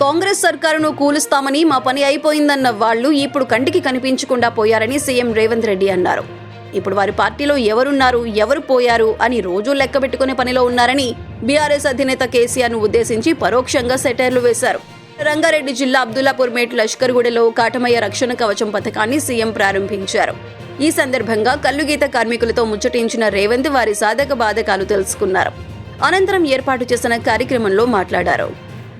కాంగ్రెస్ సర్కారును కూలుస్తామని మా పని అయిపోయిందన్న వాళ్ళు ఇప్పుడు కంటికి కనిపించకుండా పోయారని సీఎం రేవంత్ రెడ్డి అన్నారు. ఇప్పుడు వారి పార్టీలో ఎవరున్నారు ఎవరు పోయారు అని రోజూ లెక్క పెట్టుకునే పనిలో ఉన్నారని బీఆర్ఎస్ అధినేత కేసీఆర్ను ఉద్దేశించి పరోక్షంగా సెటైర్లు వేశారు. రంగారెడ్డి జిల్లా అబ్దుల్లాపూర్ మేట్ లష్కర్గూడెలో కాటమయ్య రక్షణ కవచం పథకాన్ని సీఎం ప్రారంభించారు. ఈ సందర్భంగా కల్లుగీత కార్మికులతో ముచ్చటించిన రేవంత్ వారి సాధక బాధకాలు తెలుసుకున్నారు. అనంతరం ఏర్పాటు చేసిన కార్యక్రమంలో మాట్లాడారు.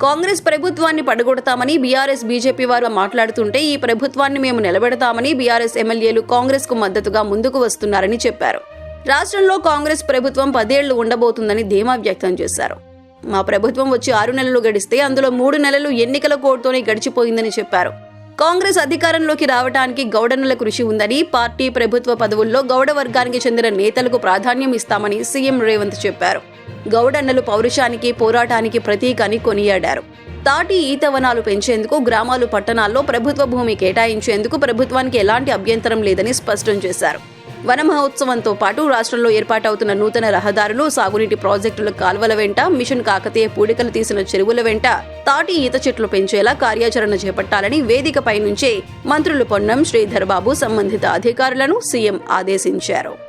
కాంగ్రెస్ ప్రభుత్వాన్ని పడగొడతామని బీఆర్ఎస్ బీజేపీ వారు మాట్లాడుతుంటే ఈ ప్రభుత్వాన్ని మేము నిలబెడతామని బీఆర్ఎస్ ఎమ్మెల్యేలు కాంగ్రెస్కు మద్దతుగా ముందుకు వస్తున్నారని చెప్పారు. రాష్ట్రంలో కాంగ్రెస్ ప్రభుత్వం పదేళ్ళు ఉండబోతుందని ధీమా వ్యక్తం చేశారు. మా ప్రభుత్వం వచ్చి ఆరు నెలలు గడిస్తే అందులో మూడు నెలలు ఎన్నికల కోడ్తోనే గడిచిపోయిందని చెప్పారు. కాంగ్రెస్ అధికారంలోకి రావడానికి గౌడనుల కృషి ఉందని పార్టీ ప్రభుత్వ పదవుల్లో గౌడ వర్గానికి చెందిన నేతలకు ప్రాధాన్యం ఇస్తామని సీఎం రేవంత్ చెప్పారు. గౌడన్నలు పౌరుషానికి పోరాటానికి ప్రతీక అని కొనియాడారు. తాటి ఈతవనాలు పెంచేందుకు గ్రామాలు పట్టణాల్లో ప్రభుత్వ భూమి కేటాయించేందుకు ప్రభుత్వానికి ఎలాంటి అభ్యంతరం లేదని స్పష్టం చేశారు. వన మహోత్సవంతో పాటు రాష్ట్రంలో ఏర్పాటవుతున్న నూతన రహదారులు సాగునీటి ప్రాజెక్టుల కాల్వల వెంట మిషన్ కాకతీయ పూడికలు తీసిన చెరువుల వెంట తాటి ఈత చెట్లు పెంచేలా కార్యాచరణ చేపట్టాలని వేదికపై నుంచే మంత్రులు పొన్నం శ్రీధర్బాబు సంబంధిత అధికారులను సీఎం ఆదేశించారు.